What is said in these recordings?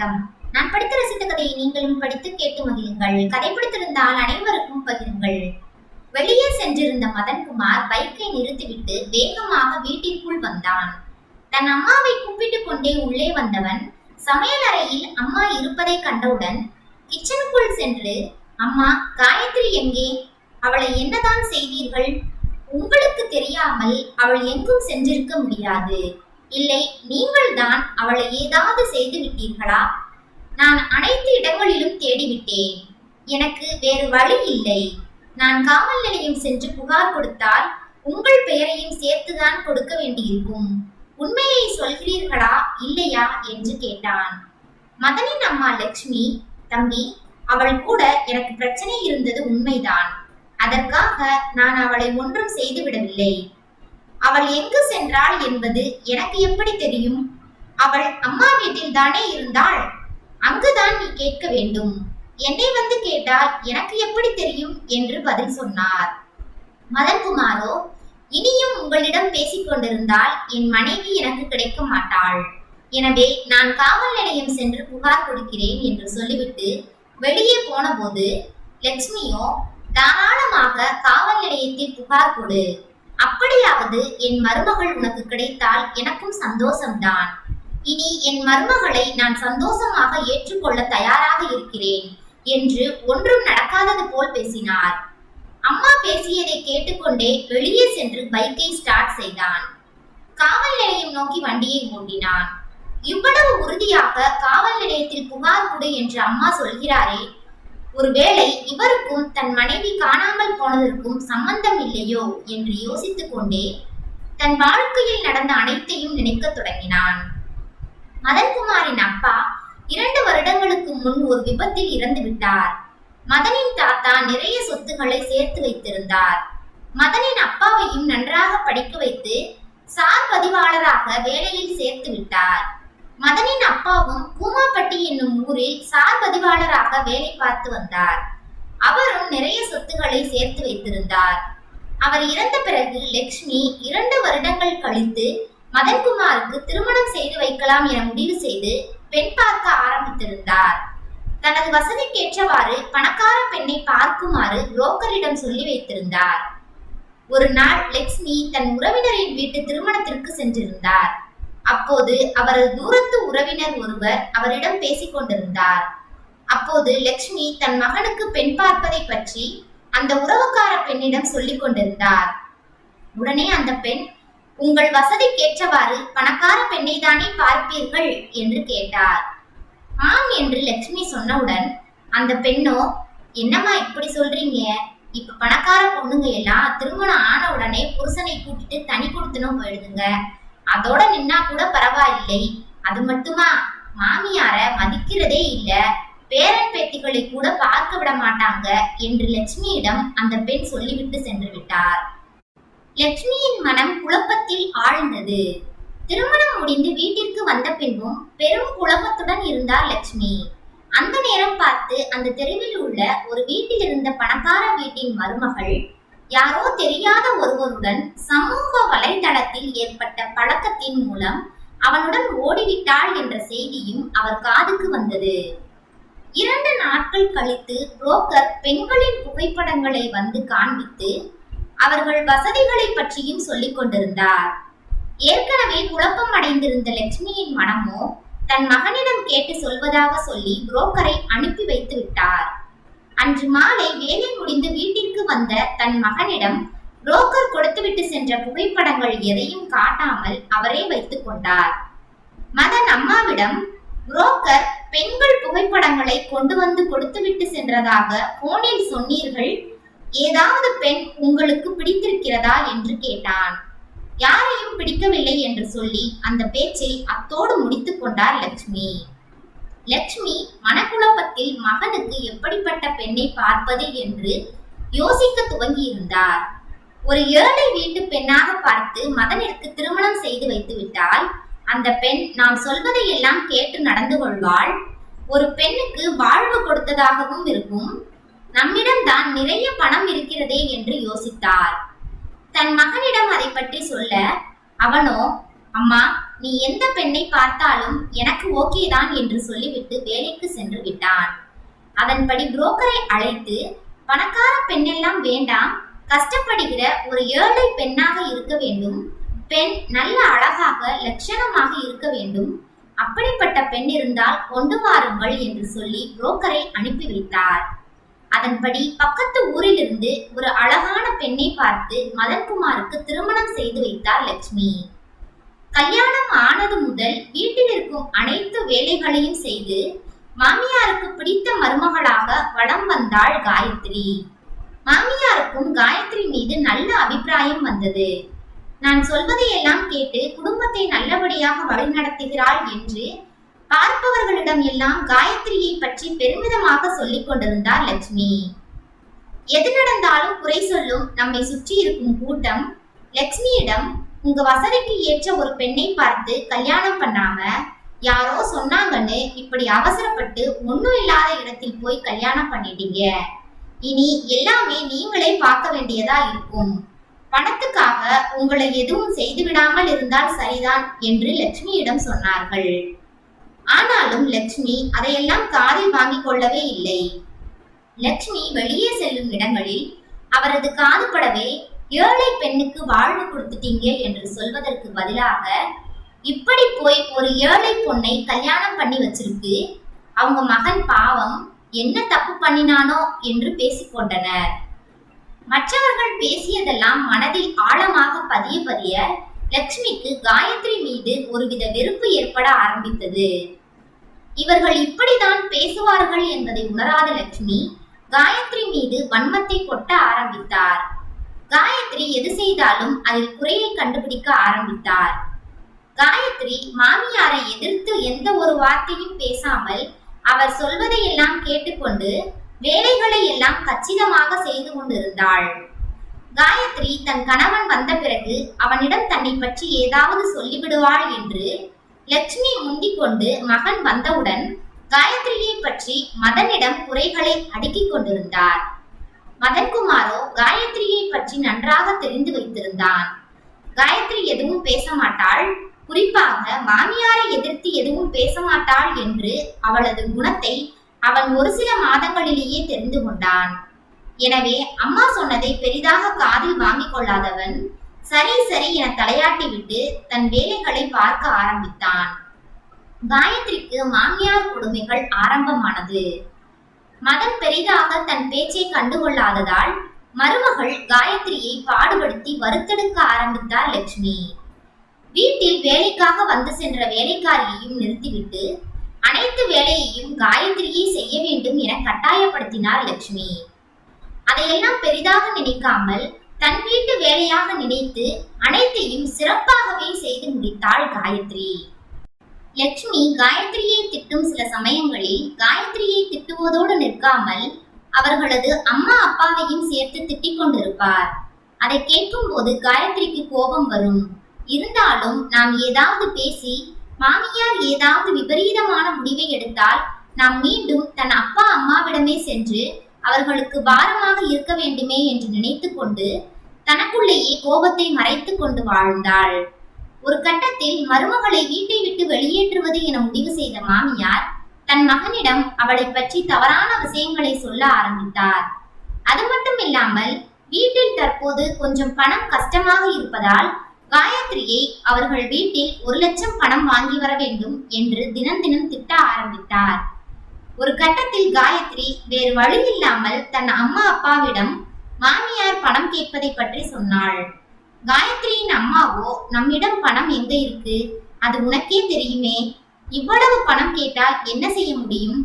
வணக்கம். நான் படித்து ரசித்த கதையை நீங்களும் படித்து கேட்டு மகிழுங்கள். கதை பிடித்திருந்தால் அனைவருக்கும் பகிருங்கள். வெளியே சென்றிருந்த மதன்குமார் பைக்கை நிறுத்திவிட்டு வேகமாக வீட்டிற்குள் வந்தான். தன் அம்மாவை கூப்பிட்டு கொண்டே உள்ளே வந்தவன் சமையல் அறையில் அம்மா இருப்பதை கண்டவுடன் கிச்சனுக்குள் சென்று அம்மா காயத்ரி எங்கே? அவளை என்னதான் செய்தீர்கள்? உங்களுக்கு தெரியாமல் அவள் எங்கும் சென்றிருக்க முடியாது. இல்லை நீங்கள்தான் அவளை ஏதாவது செய்து விட்டீர்களா? நான் அனைத்து இடங்களிலும் தேடிவிட்டேன். எனக்கு வேறு வழி இல்லை. நான் காவல் நிலையம் சென்று புகார் கொடுத்தால் உங்கள் பெயரையும் சேர்த்துதான் கொடுக்க வேண்டியிருக்கும். உண்மையை சொல்கிறீர்களா இல்லையா என்று கேட்டான். மதனின் அம்மா லட்சுமி தம்பி அவள் கூட எனக்கு பிரச்சனை இருந்தது உண்மைதான். அதற்காக நான் அவளை ஒன்றும் செய்துவிடவில்லை. அவள் எங்கு சென்றாள் என்பது எனக்கு எப்படி தெரியும்? அவள் அம்மா வீட்டில் தானே இருந்தாள்? அங்குதான் நீ கேட்க வேண்டும். என்னை வந்து கேட்டால் எனக்கு எப்படி தெரியும்? என்று பதில் சொன்னார். மதன்குமாரோ இனியும் உங்களிடம் பேசிக் கொண்டிருந்தால் என் மனைவி எனக்கு கிடைக்க மாட்டாள். எனவே நான் காவல் நிலையம் சென்று புகார் கொடுக்கிறேன் என்று சொல்லிவிட்டு வெளியே போனபோது லட்சுமியோ தாராளமாக காவல் நிலையத்தில் புகார் கொடு. அப்படியாவது என் மருமகள் உனக்கு கிடைத்தால் எனக்கும் சந்தோஷம்தான். இனி என் மருமகளை நான் சந்தோஷமாக ஏற்றுக்கொள்ள தயாராக இருக்கிறேன் என்று ஒன்றும் நடக்காதது போல் பேசினார். அம்மா பேசியதை கேட்டுக்கொண்டே வெளியே சென்று பைக்கை ஸ்டார்ட் செய்தான். காவல் நிலையம் நோக்கி வண்டியை ஓட்டினான். இவ்வளவு உறுதியாக காவல் நிலையத்தில் புகார் கொடு என்று அம்மா சொல்கிறாரே ஒருவேளை இவருக்கும் தன் மனைவி காணாமல் போனதற்கும் சம்பந்தம் இல்லையோ என்று யோசித்துக் கொண்டே தன் வாழ்க்கையில் நடந்த அனைத்தையும் நினைக்கத் தொடங்கினான். மதன்குமாரின் அப்பா இரண்டு வருடங்களுக்கு முன் ஒரு விபத்தில் இறந்து விட்டார். மதனின் தாத்தா நிறைய சொத்துக்களை சேர்த்து வைத்திருந்தார். மதனின் அப்பாவையும் நன்றாக படிக்க வைத்து சார் பதிவாளராக வேலையில் சேர்த்து விட்டார். கூமாப்பட்டி என்னும் ஊரில் சார் பதிவாளராக வேலை பார்த்து வந்தார். அவரும் நிறைய சொத்துக்களை சேர்த்து வைத்திருந்தார். அவர் இறந்த பிறகு லட்சுமி இரண்டு வருடங்கள் கழித்து மதன்குமாருக்கு திருமணம் செய்து வைக்கலாம் என முடிவு செய்து பெண் பார்க்க ஆரம்பித்திருந்தார். தனது வசதிக்கேற்றவாறு பணக்கார பெண்ணை பார்க்குமாறு புரோக்கரிடம் சொல்லி வைத்திருந்தார். ஒரு நாள் லக்ஷ்மி தன் உறவினரின் வீட்டு திருமணத்திற்கு சென்றிருந்தார். அப்போது அவரது தூரத்து உறவினர் ஒருவர் அவரிடம் பேசிக் கொண்டிருந்தார். அப்போது லட்சுமி தன் மகனுக்கு பெண் பார்ப்பதை பற்றி அந்த உறவுக்கார பெண்ணிடம் சொல்லிக் கொண்டிருந்தார். உடனே அந்த பெண் உங்கள் வசதிக்கேற்றவாறு பணக்கார பெண்ணை தானே பார்ப்பீர்கள்? என்று கேட்டார். ஆம் என்று லட்சுமி சொன்னவுடன் அந்த பெண்ணோ என்னம்மா இப்படி சொல்றீங்க? இப்ப பணக்கார பொண்ணுங்க எல்லாம் திருமணம் ஆன உடனே புருஷனை கூட்டிட்டு தனி கொடுத்தனும் போயிடுதுங்க. அதோட நின்னா கூட பரவாயில்லை. அது மட்டுமா? மாமியார மதிக்கிறதே இல்ல. பேரன் பேத்திகளை கூட பார்க்க விட மாட்டாங்க என்று லட்சுமியிடம் அந்த பெண் சொல்லிவிட்டு சென்று விட்டார். லட்சுமியின் மனம் குழப்பத்தில் ஆழ்ந்தது. திருமணம் முடிந்து வீட்டிற்கு வந்த பின்பும் பெரும் குழப்பத்துடன் இருந்தார் லட்சுமி. அந்த நேரம் பார்த்து அந்த தெருவில் உள்ள ஒரு வீட்டில் இருந்த பணக்கார வீட்டின் மருமகள் யாரோ தெரியாத ஒருவருடன் சமூக வலைதளத்தில் ஏற்பட்ட பழக்கத்தின் மூலம் அவனுடன் ஓடிவிட்டாள் என்ற செய்தியும் அவர் காதுக்கு வந்தது. இரண்டு நாட்கள் கழித்து புரோக்கர் பெண்களின் புகைப்படங்களை வந்து காண்பித்து அவர்கள் வசதிகளை பற்றியும் சொல்லிக் கொண்டிருந்தார். ஏற்கனவே குழப்பம் அடைந்திருந்த லட்சுமியின் மனமோ தன் மகனிடம் கேட்டு சொல்வதாக சொல்லி புரோக்கரை அனுப்பி வைத்து விட்டார். அன்று மாலை வேலை முடிந்து வீட்டிற்கு வந்த தன் மகனிடம் புரோக்கர் கொடுத்துவிட்டு சென்ற புகைப்படங்கள் எதையும் காட்டாமல் அவரே வைத்துக் கொண்டார். மதன் அம்மாவிடம் புரோக்கர் பெண்கள் புகைப்படங்களை கொண்டு வந்து கொடுத்துவிட்டு சென்றதாக போனில் சொன்னீர்கள். ஏதாவது பெண் உங்களுக்கு பிடித்திருக்கிறதா? என்று கேட்டான். யாரையும் பிடிக்கவில்லை என்று சொல்லி அந்த பேச்சை அத்தோடு முடித்துக் கொண்டார் லட்சுமி. லட்சுமி மனக்குழப்பத்தில் மகனுக்கு எப்படிப்பட்ட பெண்ணை பார்ப்பது என்று யோசிக்க துவங்கியிருந்தார். ஒரு ஏழை வீட்டு பெண்ணாக பார்த்து மதனிற்கு திருமணம் செய்து வைத்து விட்டால் அந்த பெண் நாம் சொல்வதை எல்லாம் கேட்டு நடந்து கொள்வாள். ஒரு பெண்ணுக்கு வாழ்வு கொடுத்ததாகவும் இருக்கும். நம்மிடம் தான் நிறைய பணம் இருக்கிறதே என்று யோசித்தார். தன் மகனிடம் அதை பற்றி சொல்ல அவனோ அம்மா நீ எந்த பெண்ணை பார்த்தாலும் எனக்கு ஓகே தான் என்று சொல்லிவிட்டு வேலைக்கு சென்று விட்டான். அதன்படி புரோக்கரை அழைத்து பணக்கார பெண்ணெல்லாம் வேண்டாம். கஷ்டப்படுகிற ஒரு ஏழை பெண்ணாக இருக்க வேண்டும். பெண் நல்ல அழகாக லட்சணமாக இருக்க வேண்டும். அப்படிப்பட்ட பெண் இருந்தால் கொண்டு வாருங்கள் என்று சொல்லி புரோக்கரை அனுப்பி வைத்தார். அதன்படி பக்கத்து ஊரிலிருந்து ஒரு அழகான பெண்ணை பார்த்து மதன்குமாருக்கு திருமணம் செய்து வைத்தார் லட்சுமி. கல்யாணம் ஆனது முதல் வீட்டில் இருக்கும் அனைத்து வேலைகளையும் செய்து மாமியாருக்கு பிடித்த மருமகளாக வளம் வந்தாள் காயத்ரி. மாமியாருக்கும் காயத்ரி மீது நல்ல அபிப்பிராயம் வந்தது. நான் சொல்வதையெல்லாம் கேட்டு குடும்பத்தை நல்லபடியாக வழிநடத்துகிறாள் என்று பார்ப்பவர்களிடம் எல்லாம் காயத்ரியை பற்றி பெருமிதமாக சொல்லிக் கொண்டிருந்தார் லட்சுமி. எது நடந்தாலும் குறை சொல்லும் நம்மை சுற்றி இருக்கும் கூட்டம் லட்சுமியிடம் உங்க வசதிக்கு ஏற்ற ஒரு பெண்ணை பார்த்து கல்யாணம் பண்ணாம யாரோ சொன்னாங்கன்னு இப்படி அவசரப்பட்டு ஒண்ணும் இல்லாத இடத்தில் போய் கல்யாணம் பண்ணிட்டீங்க. இனி எல்லாமே நீங்களே பார்க்க வேண்டியதா இருக்கும். பணத்துக்காக உங்களை எதுவும் செய்து விடாமல் இருந்தால் சரிதான் என்று லட்சுமியிடம் சொன்னார்கள். ஆனாலும் லட்சுமி அதையெல்லாம் காதில் வாங்கிக் கொள்ளவே இல்லை. லட்சுமி வெளியே செல்லும் இடங்களில் அவரது காதுபடவே ஏழை பெண்ணுக்கு வாழ்வு கொடுத்துட்டீங்க என்று சொல்வதற்கு பதிலாக இப்படி போய் ஒரு ஏழை பொண்ணை கல்யாணம் பண்ணி வச்சிருக்கு. அவங்க மகன் பாவம் என்ன தப்பு பண்ணினானோ என்று பேசிக்கொண்டனர் மற்றவர்கள் பேசியதெல்லாம் மனதில் ஆழமாக பதிய பதிய லட்சுமிக்கு காயத்ரி மீது ஒருவித வெறுப்பு ஏற்பட ஆரம்பித்தது. இவர்கள் இப்படிதான் பேசுவார்கள் என்பதை உணராத லட்சுமி காயத்ரி மீது வன்மத்தை கொட்ட ஆரம்பித்தார். காயத்ரி எது செய்தாலும் அதில் குறையை கண்டுபிடிக்க ஆரம்பித்தார். காயத்ரி மாமியாரை எதிர்த்து எந்த ஒரு வார்த்தையும் பேசாமல் அவர் சொல்வதையெல்லாம் கேட்டுக்கொண்டு வேலைகளை எல்லாம் கச்சிதமாக செய்து கொண்டிருந்தாள். காயத்ரி தன் கணவன் வந்த பிறகு அவனிடம் தன்னை பற்றி ஏதாவது சொல்லிவிடுவாள் என்று லட்சுமி முந்திக் கொண்டு மகன் வந்தவுடன் காயத்ரியை பற்றி மதனிடம் குறைகளை அடுக்கிக் கொண்டிருந்தார். மதன்குமாரோ காயத்ரியை பற்றி நன்றாக தெரிந்து வைத்திருந்தான். காயத்ரி எதுவும் பேச மாட்டாள். குறிப்பாக மாமியாரை எதிர்த்து எதுவும் பேச மாட்டாள் என்று அவளது குணத்தை அவன் ஒரு சில மாதங்களிலேயே தெரிந்து கொண்டான். எனவே அம்மா சொன்னதை பெரிதாக காதில் வாங்கிக் கொள்ளாதவன் சரி சரி என தலையாட்டி விட்டு தன் வேலைகளை பார்க்க ஆரம்பித்தான். காயத்ரிக்கு மாமியார் கொடுமைகள் ஆரம்பமானது. மதன் பெரிதாக தன் பேச்சை கண்டுகொள்ளாததால் மருமகள் காயத்ரியை பாடுபடுத்தி வறுத்தெடுக்க ஆரம்பித்தார் லட்சுமி. வீட்டில் வேலைக்காக வந்து சென்ற வேலைக்காரியையும் நிறுத்திவிட்டு அனைத்து வேலையையும் காயத்ரியை செய்ய வேண்டும் என கட்டாயப்படுத்தினார் லட்சுமி. அதையெல்லாம் பெரிதாக நினைக்காமல் தன் வீட்டு வேலையாக நினைத்து அனைத்தையும் சிறப்பாகவே செய்து முடித்தாள் காயத்ரி. லட்சுமி காயத்ரியை திட்டும் சில சமயங்களில் காயத்ரியை திட்டுவதோடு நிற்காமல் அவர்களது அம்மா அப்பாவையும் சேர்த்து திட்டிக் கொண்டிருப்பார். அதை கேட்கும்போது காயத்ரிக்கு கோபம் வரும். இருந்தாலும் நாம் ஏதாவது பேசி மாமியார் ஏதாவது விபரீதமான முடிவை எடுத்தால் நாம் மீண்டும் தன் அப்பா அம்மாவிடமே சென்று அவர்களுக்கு பாரமாக இருக்க வேண்டுமே என்று நினைத்து கொண்டு தனக்குள்ளேயே கோபத்தை மறைத்து கொண்டு வாழ்ந்தாள். ஒரு கட்டத்தில் மருமகளை வீட்டை விட்டு வெளியேற்றுவது என முடிவு செய்த மாமியார் தன் மகனிடம் அவளை பற்றி தவறான விஷயங்களை சொல்ல ஆரம்பித்தார். அது மட்டும் இல்லாமல் வீட்டில் தற்போது கொஞ்சம் பணம் கஷ்டமாக இருப்பதால் காயத்ரியை அவர்கள் வீட்டில் ஒரு லட்சம் பணம் வாங்கி வர வேண்டும் என்று தினம் தினம் திட்ட ஆரம்பித்தார். ஒரு கட்டத்தில் காயத்ரி வேறு வழி இல்லாமல் தன் அம்மா அப்பாவிடம் மாமியார் பணம் கேட்பதை பற்றி சொன்னாள். காயத்ரியின் அம்மாவோ நம்மிடம் பணம் எங்க இருக்கு? அது உனக்கே தெரியுமே. இவ்வளவு பணம் கேட்டால் என்ன செய்ய முடியும்?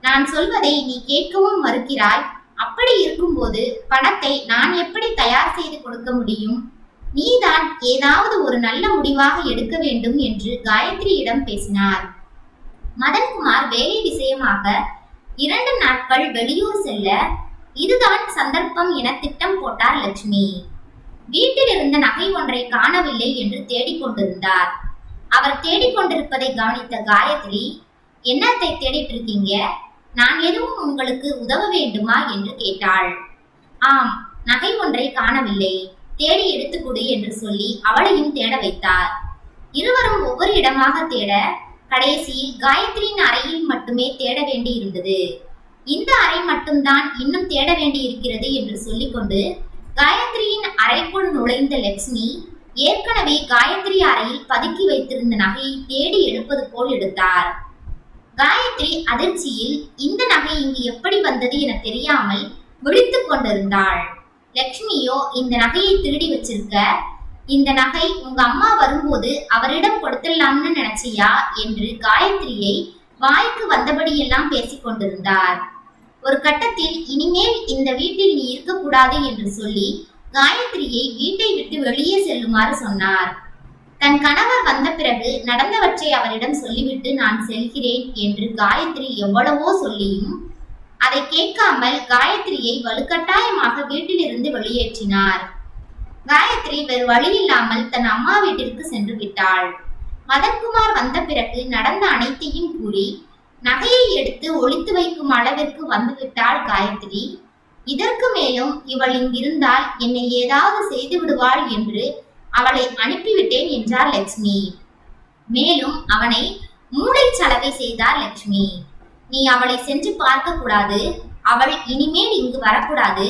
நான் சொல்வதை நீ கேட்கவும் மறுக்கிறாய். அப்படி இருக்கும்போது பணத்தை நான் எப்படி தயார் செய்து கொடுக்க முடியும்? நீதான் ஏதாவது ஒரு நல்ல முடிவாக எடுக்க வேண்டும் என்று காயத்ரியிடம் பேசினார். மதன்குமார் வேலை விஷயமாக இரண்டு நாட்கள் வெளியூர் செல்ல இதுதான் சந்தர்ப்பம் என திட்டம் போட்டார் லட்சுமி. வீட்டில் இருந்த நகை ஒன்றை காணவில்லை என்று தேடிக்கொண்டிருந்தார். அவர் தேடிக்கொண்டிருப்பதை கவனித்த காயத்ரி என்னத்தை தேடிட்டு இருக்கீங்க நான் எதுவும் உங்களுக்கு உதவ வேண்டுமா? என்று கேட்டாள். ஆம் நகை ஒன்றை காணவில்லை. தேடி எடுத்துக் கொடு என்று சொல்லி அவளையும் தேட வைத்தார். இருவரும் ஒவ்வொரு இடமாக தேட கடைசியில் காயத்ரியின் அறையில் மட்டுமே தேட வேண்டி இருந்தது இந்த அறை மட்டும்தான் இன்னும் தேட வேண்டி இருக்கிறது என்று சொல்லிக்கொண்டு காயத்ரியின் அறைக்குள் நுழைந்த லட்சுமி ஏற்கனவே காயத்ரி அறையில் பதுக்கி வைத்திருந்த நகையை தேடி எடுப்பது போல் எடுத்தார். காயத்ரி அதிர்ச்சியில் இந்த நகை இங்கு எப்படி வந்தது என தெரியாமல் விழித்துக் கொண்டிருந்தாள். லட்சுமியோ இந்த நகையை திருடி வச்சிருக்க. இந்த நகை உங்க அம்மா வரும்போது அவரிடம் கொடுத்துடலாம்னு நினைச்சியா? என்று காயத்ரியை வாய்க்கு வந்தபடியெல்லாம் பேசிக் கொண்டிருந்தார். ஒரு கட்டத்தில் இனிமேல் இந்த வீட்டில் நீ இருக்கக்கூடாது என்று சொல்லி காயத்ரியை வீட்டை விட்டு வெளியே செல்லுமாறு சொன்னார். தன் கணவர் வந்த பிறகு நடந்தவற்றை அவரிடம் சொல்லிவிட்டு நான் செல்கிறேன் என்று காயத்ரி எவ்வளவோ சொல்லியும் அதை கேட்காமல் காயத்ரியை வலுக்கட்டாயமாக வீட்டிலிருந்து வெளியேற்றினார். காயத்ரி வேறு வழியில்லாமல் தன் அம்மா வீட்டிற்கு சென்று விட்டாள். மதன்குமார் வந்த பிறகு நடந்த அனைத்தையும் கூறி நகையை எடுத்து ஒளித்து வைக்கும் அளவிற்கு வந்துவிட்டாள் காயத்ரி. இதற்கு மேலும் இவள் இங்கிருந்தால் என்னை ஏதாவது செய்து விடுவாள் என்று அவளை அனுப்பிவிட்டேன் என்றார் லட்சுமி மேலும் அவனை மூளைச்சலவை செய்தார் லட்சுமி நீ அவளை சென்று பார்க்க கூடாது அவள் இனிமேல் இங்கு வரக்கூடாது.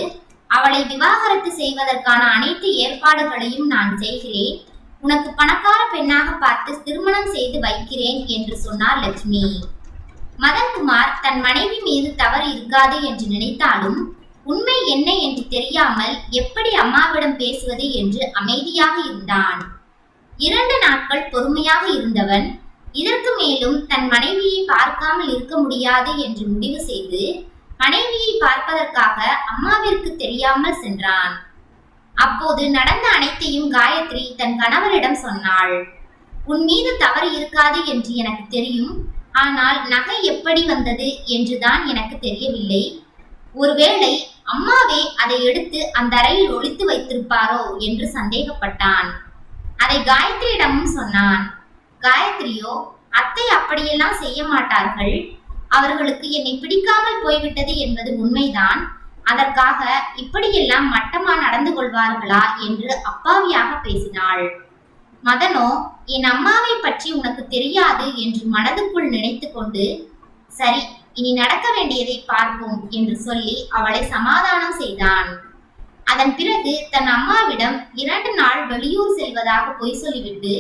அவளை விவாகரத்து செய்வதற்கான அனைத்து ஏற்பாடுகளையும் நான் செய்கிறேன். உனக்கு பணக்கார பெண்ணாக பார்த்து திருமணம் செய்து வைக்கிறேன் என்று சொன்னார் லட்சுமி மதன்குமார் தன் மனைவி மீது தவறு இருக்காது என்று நினைத்தாலும் உண்மை என்ன என்று தெரியாமல் எப்படி அம்மாவிடம் பேசுவது என்று அமைதியாக இருந்தான். இரண்டு நாட்கள் பொறுமையாக இருந்தவன் இதற்கு மேலும் தன் மனைவியை பார்க்காமல் இருக்க முடியாது என்று முடிவு செய்து மனைவியை பார்ப்பதற்காக அம்மாவிற்கு தெரியாமல் சென்றான். அப்போது நடந்த அனைத்தையும் காயத்ரி தன் கணவரிடம் சொன்னாள். உன் மீது தவறு இருக்காது என்று எனக்கு தெரியும். ஆனால் நகை எப்படி வந்தது என்றுதான் எனக்கு தெரியவில்லை. ஒருவேளை அம்மாவே அதை எடுத்து அந்த அறையில் ஒளித்து வைத்திருப்பாரோ என்று சந்தேகப்பட்டான். அதை காயத்ரியிடமும் சொன்னான் காயத்ரியோ அத்தை அப்படியெல்லாம் செய்ய மாட்டார்கள். அவர்களுக்கு என்னை பிடிக்காமல் போய்விட்டது என்பது உண்மைதான். அதற்காக இப்படியெல்லாம் மட்டமா நடந்து கொள்வார்களா? என்று அப்பாவியாக பேசினாள். மதனோ என் அம்மாவை பற்றி உனக்கு தெரியாது என்று மனதுக்குள் நினைத்து கொண்டு சரி இனி நடக்க வேண்டியதை பார்ப்போம் என்று சொல்லி அவளை சமாதானம் செய்தான். அதன் பிறகு தன் அம்மாவிடம் இரண்டு நாள் வெளியூர் செல்வதாக பொய் சொல்லிவிட்டு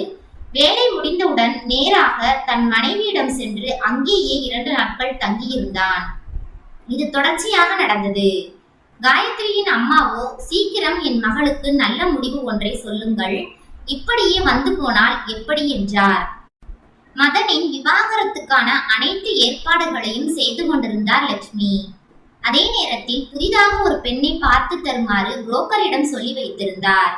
வேலை முடிந்தவுடன் நேராக தன் மனைவியிடம் சென்று அங்கேயே இரண்டு நாட்கள் தங்கியிருந்தான். இது தொடர்ச்சியாக நடந்தது. காயத்ரியின் அம்மாவோ சீக்கிரம் என் மகளுக்கு நல்ல முடிவு ஒன்றை சொல்லுங்கள். இப்படியே வந்து போனால் எப்படி என்றார். மதனின் விவாகரத்துக்கான அனைத்து ஏற்பாடுகளையும் செய்து கொண்டிருந்தார் லட்சுமி. அதே நேரத்தில் புதிதாக ஒரு பெண்ணை பார்த்து தருமாறு புரோக்கரிடம் சொல்லி வைத்திருந்தார்.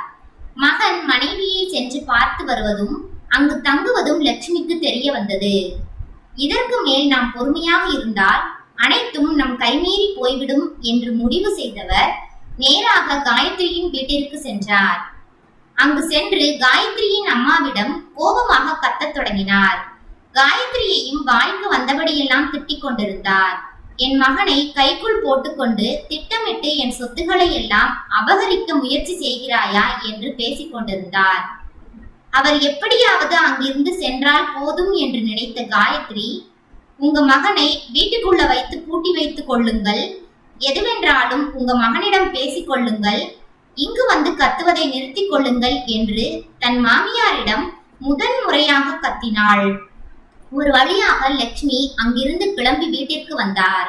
மகன் மனைவியை சென்று பார்த்து வருவதும் அங்கு தங்குவதும் லட்சுமிக்கு தெரிய வந்தது. இதற்கு மேல் நாம் பொறுமையாக இருந்தால் அனைத்தும் நம் கைமீறி போய்விடும் என்று முடிவு செய்தவர் நேராக காயத்ரியின் வீட்டிற்கு சென்றார். அங்கு சென்று காயத்ரியின் அம்மாவிடம் கோபமாக கத்தத் தொடங்கினார். காயத்ரியையும் வாய்க்கு வந்தபடியெல்லாம் திட்டிக் கொண்டிருந்தார். என் மகனை கைக்குள் போட்டுக்கொண்டு திட்டமிட்டு என் சொத்துக்களை எல்லாம் அபகரிக்க முயற்சி செய்கிறாயா என்று பேசிக் கொண்டிருந்தார். அவர் எப்படியாவது அங்கிருந்து சென்றால் போதும் என்று நினைத்த காயத்ரி உங்க மகனை வீட்டுக்குள்ள வைத்து பூட்டி வைத்துக் கொள்ளுங்கள். எதுவென்றாலும் உங்க மகனிடம் பேசிக் கொள்ளுங்கள். இங்கு வந்து கத்துவதை நிறுத்திக் கொள்ளுங்கள் என்று தன் மாமியாரிடம் முதன் முறையாக கத்தினாள். ஒரு வழியாக லட்சுமி அங்கிருந்து கிளம்பி வீட்டிற்கு வந்தார்.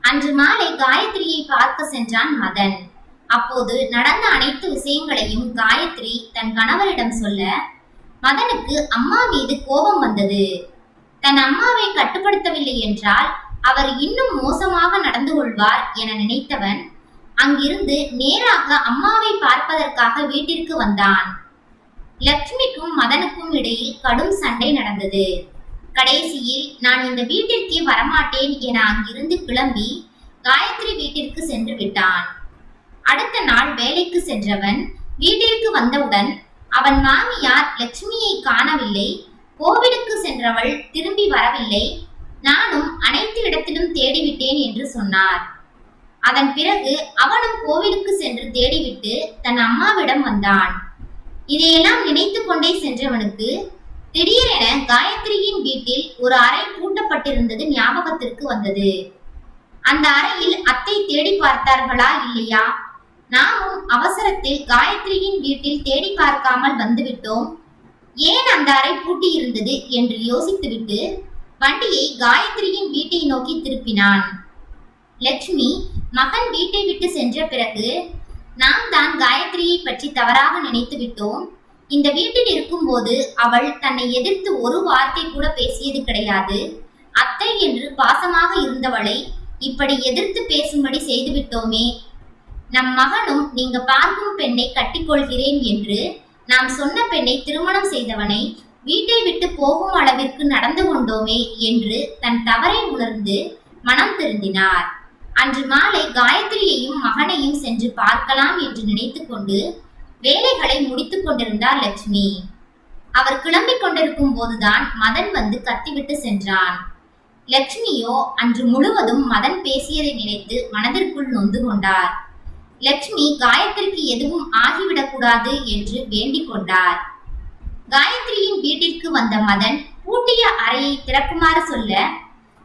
அன்று மாலை காயத்ரியை பார்க்க சென்றான் மதன். அப்போது நடந்த அனைத்து விஷயங்களையும் காயத்ரி தன் கணவரிடம் சொல்ல மதனுக்கு அம்மா மீது கோபம் வந்தது. தன் அம்மாவை கட்டுப்படுத்தவில்லை என்றால் அவர் இன்னும் மோசமாக நடந்து கொள்வார் என நினைத்தவன் அங்கிருந்து நேராக அம்மாவை பார்ப்பதற்காக வீட்டிற்கு வந்தான். லக்ஷ்மிக்கும் மதனுக்கும் இடையில் கடும் சண்டை நடந்தது. கடைசியில் நான் இந்த வீட்டிற்கே வரமாட்டேன் என அங்கிருந்து கிளம்பி காயத்ரி வீட்டிற்கு சென்று விட்டான். அடுத்த நாள் வேலைக்கு சென்றவன் வீட்டிற்கு வந்தவுடன் அவன் மாமியார் லட்சுமியை காணவில்லை கோவிலுக்கு சென்றவள் திரும்பி வரவில்லை நானும் அனைத்து இடத்திலும் தேடிவிட்டேன் என்று சொன்னார். அதன் பிறகு அவனும் கோவிலுக்கு சென்று தேடிவிட்டு தன் அம்மாவிடம் வந்தான். இதையெல்லாம் நினைத்து கொண்டே சென்றவனுக்கு திடீரென காயத்ரியின் வீட்டில் ஒரு அறை பூட்டப்பட்டிருந்தது ஞாபகத்திற்கு வந்தது. அந்த அறையில் அத்தை தேடி பார்த்தார்களா இல்லையா? நாமும் அவசரத்தில் காயத்ரியின் வீட்டில் தேடி பார்க்காமல் வந்துவிட்டோம். ஏன் அந்த அறை பூட்டி இருந்தது என்று யோசித்துவிட்டு வண்டியை காயத்ரியின் வீட்டை நோக்கி திருப்பினான். லட்சுமி மகன் வீட்டை விட்டு சென்ற பிறகு நாம் தான் காயத்ரியை பற்றி தவறாக நினைத்து விட்டோம். இந்த வீட்டில் இருக்கும்போது அவள் தன்னை எதிர்த்து ஒரு வார்த்தை கூட பேசியது கிடையாது. அத்தை என்று பாசமாக இருந்தவளை இப்படி எதிர்த்து பேசும்படி செய்துவிட்டோமே நம் மகனும் நீங்க பார்க்கும் பெண்ணை கட்டிக்கொள்கிறேன் என்று நாம் சொன்ன பெண்ணை திருமணம் செய்தவனை வீட்டை விட்டு போகும் அளவிற்கு நடந்து கொண்டோமே என்று தன் தவறை உணர்ந்து மனம் திருந்தினார். அன்று மாலை காயத்ரியையும் மகனையும் சென்று பார்க்கலாம் என்று நினைத்துக்கொண்டு வேலைகளை முடித்துக் கொண்டிருந்தார் லட்சுமி. அவர் கிளம்பிக் கொண்டிருக்கும் போதுதான் மதன் வந்து கத்திவிட்டு சென்றான். லட்சுமியோ அன்று முழுவதும் மதன் பேசியதை நினைத்து மனதிற்குள் நொந்து கொண்டார். லட்சுமி காயத்ரிக்கு எதுவும் ஆகிவிடக்கூடாது என்று வேண்டிக் கொண்டார். காயத்ரியின் வீட்டிற்கு வந்த மதன் பூட்டிய அறையை திறக்குமாறு சொல்ல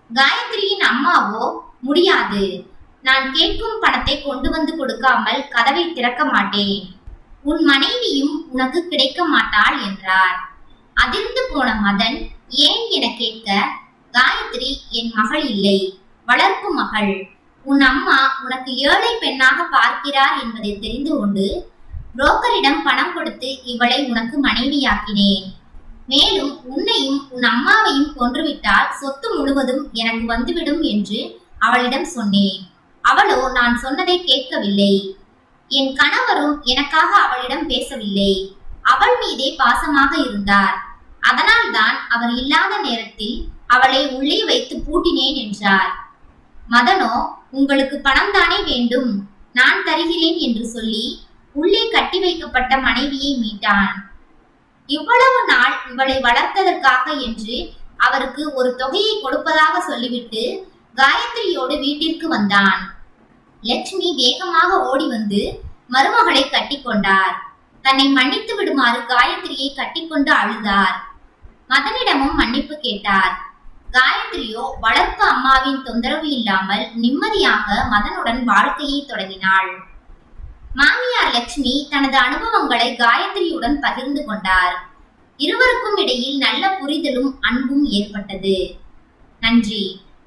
காயத்ரியின் அம்மாவோ முடியாது. நான் கேட்கும் பணத்தை கொண்டு வந்து கொடுக்காமல் கதவை திறக்க மாட்டேன். உன் மனைவியும் உனக்கு கிடைக்க மாட்டாள் என்றார். அதிர்ந்து போன மதன் ஏன் என கேட்க காயத்ரி என் மகள் இல்லை. வளர்ப்பு மகள். உன் அம்மா உனக்கு ஏழை பெண்ணாக பார்க்கிறார் என்பதை தெரிந்து கொண்டு புரோக்கரிடம் பணம் கொடுத்து இவளை உனக்கு மனைவியாக்கினேன். மேலும் உன்னையும் உன் அம்மாவையும் கொன்றுவிட்டால் சொத்து முழுவதும் எனக்கு வந்துவிடும் என்று அவளிடம் சொன்னேன் அவளோ நான் சொன்னதை கேட்கவில்லை. என் கணவரும் எனக்காக அவளிடம் பேசவில்லை. அவள் மீதே பாசமாக இருந்தார். அதனால்தான் அவர் இல்லாத நேரத்தில் அவளை உள்ளே வைத்து பூட்டினேன் என்றார். மதனோ உங்களுக்கு பணம் தானே வேண்டும். நான் தருகிறேன் என்று சொல்லி உள்ளே கட்டி வைக்கப்பட்ட மனைவியை மீட்டான். இவ்வளவு நாள் இவளை வளர்த்ததற்காக என்று அவருக்கு ஒரு தொகையை கொடுப்பதாக சொல்லிவிட்டு காயத்ரியோடு வீட்டிற்கு வந்தான். லட்சுமி வேகமாக ஓடி வந்து மருமகளை கட்டிக்கொண்டார். தன்னை மன்னித்து விடுமாறு காயத்ரியை கட்டிக்கொண்டு அழுதார். மதனிடமும் மன்னிப்பு கேட்டார். காயத்ரியோ வளர்ப்பு அம்மாவின் தொந்தரவு இல்லாமல் நிம்மதியாக மதனுடன் வாழ்க்கையை தொடங்கினாள். மாமியார் லட்சுமி தனது அனுபவங்களை காயத்ரியுடன் பகிர்ந்து கொண்டார். இருவருக்கும் இடையில் நல்ல புரிதலும் அன்பும் ஏற்பட்டது. நன்றி.